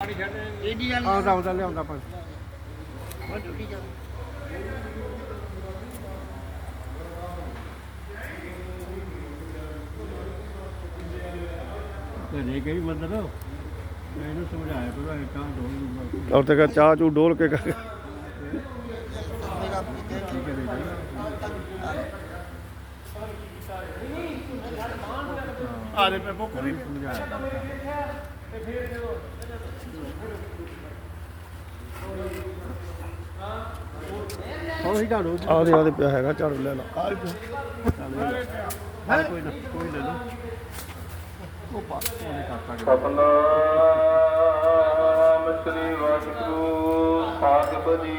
ਆਉਂਦਾ ਆਉਂਦਾ ਲਿਆਉਂਦਾ ਪਾਣੀ ਮਤਲਬ ਮੈਂ ਇਹਨੂੰ ਸਮਝਾਇਆ ਇਹ ਤਾਂ ਦੋ ਔਰ ਤੇ ਕਹ ਚਾਹ ਚੂ ਡੋਲ ਕੇ ਕਰ ਮੇਰਾ ਪੀਤੇ ਕੀ ਕਰੇ ਜੀ ਆਰੇ ਪੇ ਬੋਕਰੀ ਸਮਝਾਇਆ ਉਹ ਹੀ ਝਾੜੂ ਆਦੇ ਆਦੇ ਪਿਆ ਹੈਗਾ ਝਾੜੂ ਲੈ ਲਾ। ਆ ਹਾਂ ਕੋਈ ਨਾ ਕੋਈ ਲੈ ਲਓ। ਉਹ ਪਾ ਉਹਨੇ ਕਰਤਾ ਗਿਆ ਸਤਨਾਮ ਸ੍ਰੀ ਵਾਹਿਗੁਰੂ ਸਾਹਿਬ ਜੀ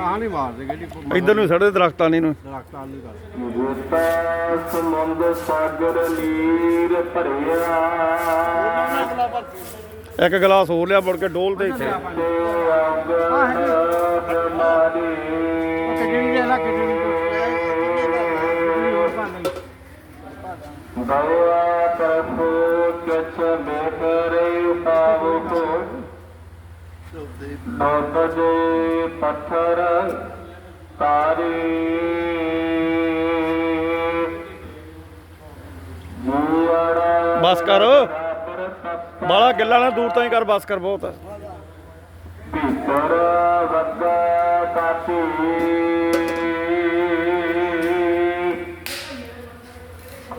ਆਹ ਨਹੀਂ ਮਾਰਦੇ ਗੱਡੀ ਇਧਰ ਨੂੰ ਸੜੇ ਦਰਖਤਾਂ ਨਹੀਂ ਨੂੰ। ਦਰਖਤਾਂ ਨੂੰ ਕਰ ਜੀਤਾ ਸਮੁੰਦ ਸਾਗਰ ਨੀਰ ਭਰਿਆ। ਇੱਕ ਗਲਾਸ ਹੋਰ ਲਿਆ ਮੁੜ ਕੇ ਡੋਲ ਇੱਥੇ ਤੇ ਦਇਆ ਪ੍ਰਭੂ ਕਿਛ ਮੇਕਰੇ ਪਾਵੋ ਕੋ ਪੱਥਰ ਤਾਰੇ ਜੀਵੜਾ ਬਸ ਕਰ। ਬਾਲਾ ਗਿੱਲਾ ਨਾ ਦੂਰ ਤਾਂ ਹੀ ਕਰ, ਬਸ ਕਰ ਬਹੁਤ ਹੈ ਭੀਤਰ ਵੱਗਾ ਕਾਤੀ।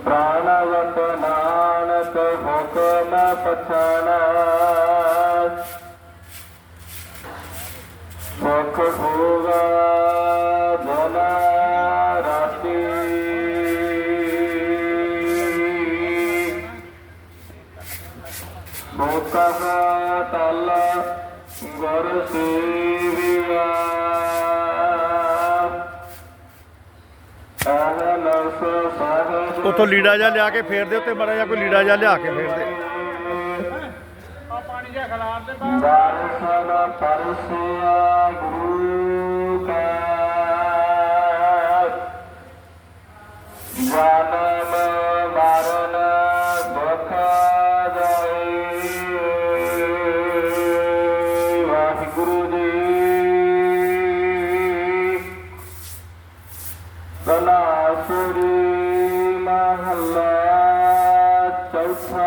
ਪ੍ਰਾਣਵਤ ਨਾਨਕ ਹੁਕਮ ਪਛਾਣਾ ਮੋਕਹ ਤਲ ਗੁਰ ਸੇਵਿਆ ਉਥੋਂ ਲੀੜਾ ਜਿਹਾ ਲਿਆ ਕੇ ਫੇਰ ਦੇ ਉੱਤੇ ਮੜਾ ਜਾਂ ਕੋਈ ਲੀੜਾ ਜਿਹਾ ਲਿਆ ਕੇ ਫੇਰ ਦੇ। ਦਰਸ਼ਨ ਪਰਸਿਆ ਗੁਰੂ ਕਾ। ਜਨਮ ਕਲਾਸੁਰੀ ਮਹੱਲਾ ਚੌਥਾ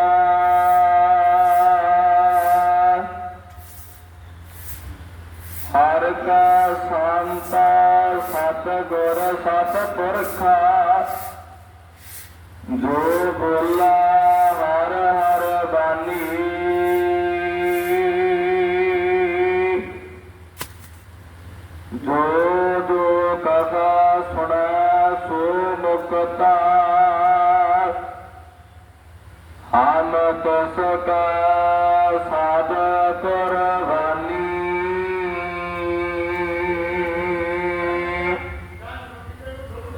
ਹਰ ਕਾ ਸੰਤਾ ਸਤ ਗੁਰ ਸਤ ਪੁਰਖਾ ਜੋ ਬੋਲਾ ਤਸ ਕਾ ਸਾਧ ਕੁਰਬਾਨੀ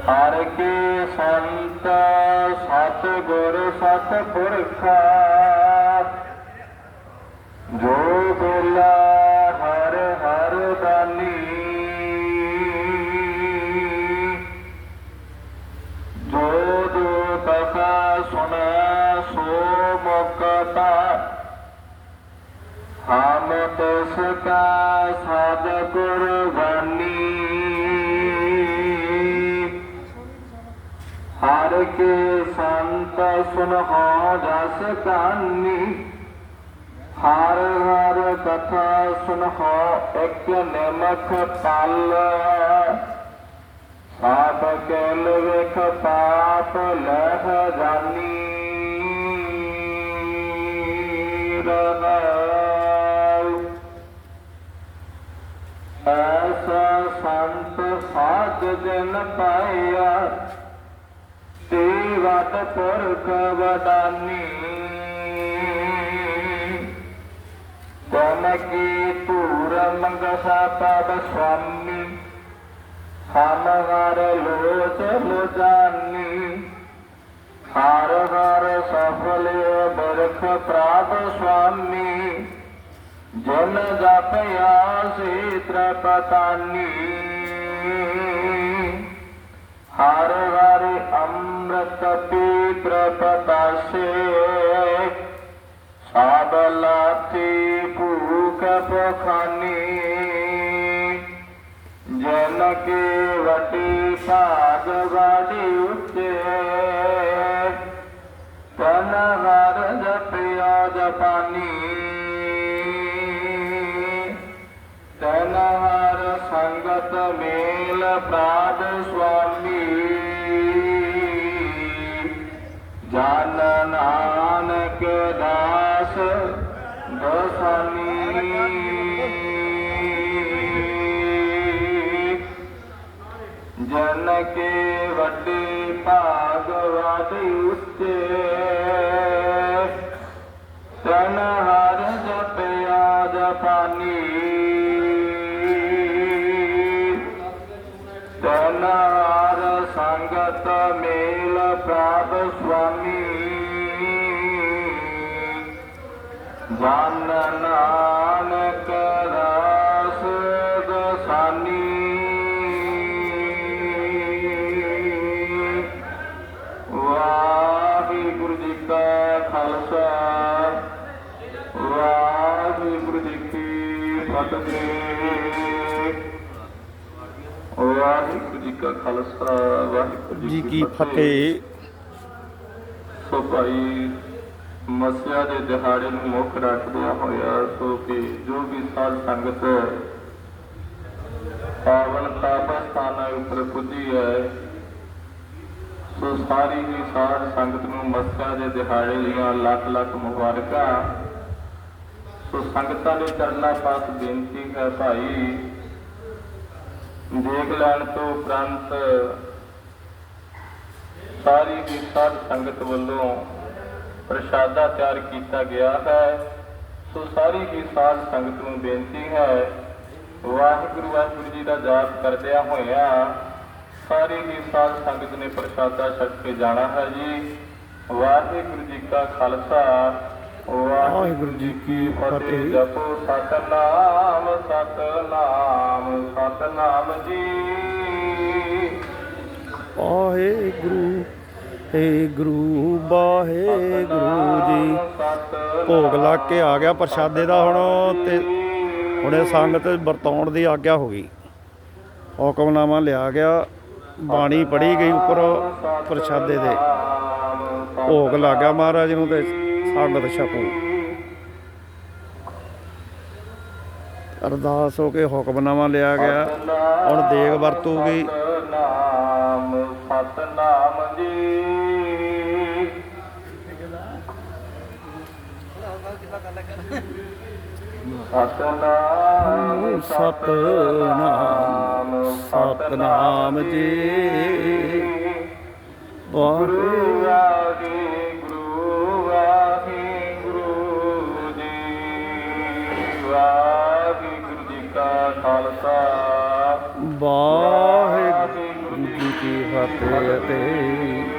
ਹਰ ਕੇ ਸੰਤ ਸਤ ਗੁਰ ਸਤ ਪੁਰਖਾ ਜੋ ਬੋਲਾ ਸੁਨਹੁ ਜਸ ਕਾਨੀ ਹਰ ਹਰ ਕਥਾ ਸੁਨਹੁ ਇੱਕ ਨਿਮਖ ਪਲ। ਸਾਪ ਕੇਲ ਵੇਖ ਪਾਪ ਲਹ ਜਾਨੀ। ਰਹਾਉ। ਐਸਾ ਸੰਤ ਸਾਧ ਜਨ ਪਾਇਆ ਵਟ ਪੁਰਖ ਵਡਾਨੀ। ਤਨ ਕੀ ਧੂਰ ਮੰਗਸਾ ਪਦ ਸੁਆਮੀ? ਹਮ ਹਰ ਲੋਚ ਲੁਜਾਨੀ। ਹਰ ਹਰ ਸਫਲ ਬਰਖ ਪ੍ਰਾਪ ਸੁਆਮੀ। ਜਨ ਜਪਿਆ ਸੀ ਤ੍ਰਪਤਾਨੀ। ਹਰ ਹਰ ਅੰਮ੍ਰਿਤ ਪੀਤ੍ਰ ਪਤਾਸੇ। ਸਾਧ ਲਾਥੀ ਭੂਖ ਪਖਾਨੀ। ਜਨ ਕੇ ਵਟੀ ਭਾਗ ਵਾੜੀ ਉੱਚੇ ਤਨ ਹਰ ਜਪਿਆ ਜਪਾਨੀ। ਤਨ ਹਰ ਸੰਗਤ ਮੇਲ ਪ੍ਰਾਦ ਵੱਡੇ ਭਾਗ ਉੱਤੇ ਤਨ ਹਰ ਜਪਿਆ ਜਪਾਨੀ ਤਨ ਹਰ ਸੰਗਤ ਮੇਲ ਪ੍ਰਾਪ ਜੀ ਕਾ ਖਾਲਸਾ ਵਾਹਿਗੁਰੂ ਜੀ ਕੀ ਫਤਿਹ। ਸੋ ਭਾਈ ਮਸਿਆ ਦੇ ਦਿਹਾੜੇ ਨੂੰ ਮੁੱਖ ਰੱਖਦਿਆਂ ਹੋਇਆ ਸੋ ਕਿ ਜੋ ਵੀ ਸਾਧ ਸੰਗਤ ਪਾਵਨ ਤਾਪ ਸਥਾਨਾਂ ਉੱਪਰ ਪੁੱਜੀ ਹੈ ਸੋ ਸਾਰੀ ਹੀ ਸਾਧ ਸੰਗਤ ਨੂੰ ਮਸਿਆ ਦੇ ਦਿਹਾੜੇ ਦੀਆਂ ਲੱਖ ਲੱਖ ਮੁਬਾਰਕਾਂ। ਸੋ ਸੰਗਤਾਂ ਦੇ ਚਰਨਾਂ ਪਾਸ ਬੇਨਤੀ ਹੈ ਭਾਈ ਦੇਖ ਲੈਣ ਤੋਂ ਉਪਰੰਤ ਸਾਰੀ ਹੀ ਸਾਧ ਸੰਗਤ ਵੱਲੋਂ ਪ੍ਰਸ਼ਾਦਾ ਤਿਆਰ ਕੀਤਾ ਗਿਆ ਹੈ। ਸੋ ਸਾਰੀ ਹੀ ਸਾਧ ਸੰਗਤ ਨੂੰ ਬੇਨਤੀ ਹੈ, ਵਾਹਿਗੁਰੂ ਵਾਹਿਗੁਰੂ ਜੀ ਦਾ ਜਾਪ ਕਰਦਿਆਂ ਹੋਇਆ ਸਾਰੀ ਹੀ ਸਾਧ ਸੰਗਤ ਨੇ ਪ੍ਰਸ਼ਾਦਾ ਛਕ ਕੇ ਜਾਣਾ ਹੈ ਜੀ। ਵਾਹਿਗੁਰੂ ਜੀ ਕਾ ਖਾਲਸਾ ਵਾਹਿਗੁਰੂ ਜੀ ਕੀ ਫਤਿਹ। ਜਪੋ ਸਤਨਾਮ ਸਤਨਾਮ ਸਤਨਾਮ ਜੀ। ਵਾਹਿਗੁਰੂ ਏ ਗੁਰੂ ਵਾਹਿਗੁਰੂ ਜੀ। ਭੋਗ ਲਾ ਕੇ ਆ ਗਿਆ ਪ੍ਰਸ਼ਾਦੇ ਦਾ ਹੁਣ ਤੇ ਹੁਣੇ ਸੰਗਤ ਵਰਤਾਉਣ ਦੀ ਆਗਿਆ ਹੋ ਗਈ। ਹੁਕਮਨਾਮਾ ਲਿਆ ਗਿਆ ਬਾਣੀ ਪੜੀ ਗਈ ਉੱਪਰ ਪ੍ਰਸ਼ਾਦੇ ਦੇ। ਭੋਗ ਲੱਗ ਗਿਆ ਮਹਾਰਾਜ ਨੂੰ ਤੇ ਸੰਗਤ ਛਕੂ ਅਰਦਾਸ ਹੋ ਕੇ ਹੁਕਮਨਾਮਾ ਲਿਆ ਗਿਆ। ਹੁਣ ਦੇਗ ਵਰਤੂਗੀ। ਨਾਮ ਸਤਨਾਮ ਜੀ। ਸਤਨਾਮ ਸਤਨਾਮ ਸਤਨਾਮ ਜੀ। ਗੁਰੂ ਵਾਹਿਗੁਰੂ ਵਾਹਿਗੁਰੂ ਜੀ ਕੀ ਫਤਿਹ ਤੇ